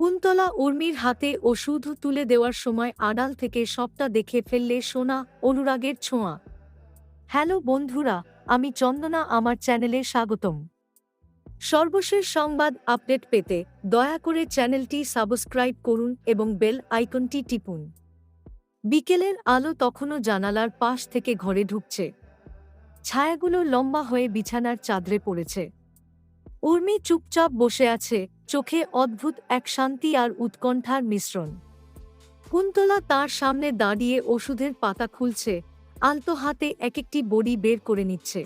কুন্তলা উর্মির হাতে ওষুধ তুলে দেওয়ার সময় আড়াল থেকে সবটা দেখে ফেললে সোনা অনুরাগের ছোঁয়া। হ্যালো বন্ধুরা, আমি চন্দনা, আমার চ্যানেলে স্বাগতম। সর্বশেষ সংবাদ আপডেট পেতে দয়া করে চ্যানেলটি সাবস্ক্রাইব করুন এবং বেল আইকনটি টিপুন। বিকেলের আলো তখনও জানালার পাশ থেকে ঘরে ঢুকছে। ছায়াগুলো লম্বা হয়ে বিছানার চাদরে পড়েছে। উর্মি চুপচাপ বসে আছে চোখে অদ্ভুত এক শান্তি আর উৎকণ্ঠার মিশ্রণ। কুন্তলা তার সামনে দাঁড়িয়ে ওষুধের পাতা খুলছে, আলতো হাতে এক একটি বড়ি বের করে নিচ্ছে।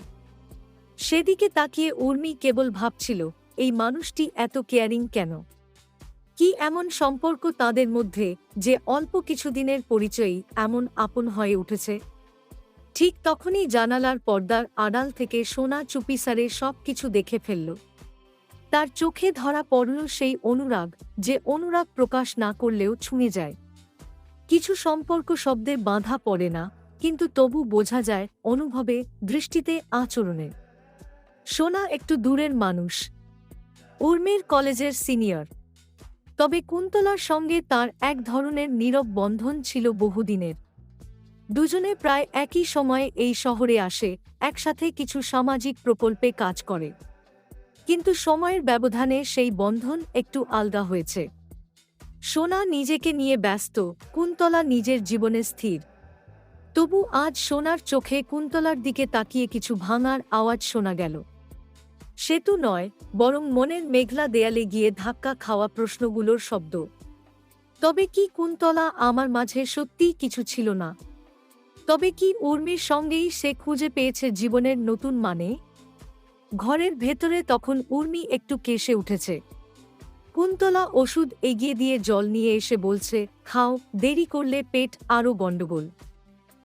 সেদিকে তাকিয়ে উর্মি কেবল ভাবছিল, এই মানুষটি এত কেয়ারিং কেন? কি এমন সম্পর্ক তাদের মধ্যে যে অল্প কিছুদিনের পরিচয়ই এমন আপন হয়ে উঠেছে? ঠিক তখনই জানালার পর্দার আড়াল থেকে সোনা চুপিসারে সব কিছু দেখে ফেলল। তার চোখে ধরা পড়ল সেই অনুরাগ, যে অনুরাগ প্রকাশ না করলেও ছুঁয়ে যায়। কিছু সম্পর্ক শব্দে বাঁধা পড়ে না, কিন্তু তবু বোঝা যায় অনুভবে দৃষ্টিতে আচরণে সোনা একটু দূরের মানুষ। উর্মির কলেজের সিনিয়র। তবে কুন্তলার সঙ্গে তার এক ধরনের নীরব বন্ধন ছিল বহুদিনের। দুজনে প্রায় একই সময়ে এই শহরে আসে, একসাথে কিছু সামাজিক প্রকল্পে কাজ করে। কিন্তু সময়ের ব্যবধানে সেই বন্ধন একটু আলগা হয়েছে। সোনা নিজেকে নিয়ে ব্যস্ত, কুন্তলা নিজের জীবনে স্থির। তবু আজ সোনার চোখে কুন্তলার দিকে তাকিয়ে কিছু ভাঙার আওয়াজ শোনা গেল। সেতু নয়, বরং মনের মেঘলা দেয়ালে গিয়ে ধাক্কা খাওয়া প্রশ্নগুলোর শব্দ। তবে কি কুন্তলা আমার মাঝে সত্যিই কিছু ছিল না? তবে কি উর্মির সঙ্গেই সে খুঁজে পেয়েছে জীবনের নতুন মানে? ঘরের ভেতরে তখন উর্মি একটু কেশে উঠেছে। কুন্তলা ওষুধ এগিয়ে দিয়ে জল নিয়ে এসে বলছে, খাও, দেরি করলে পেট আরও গণ্ডগোল।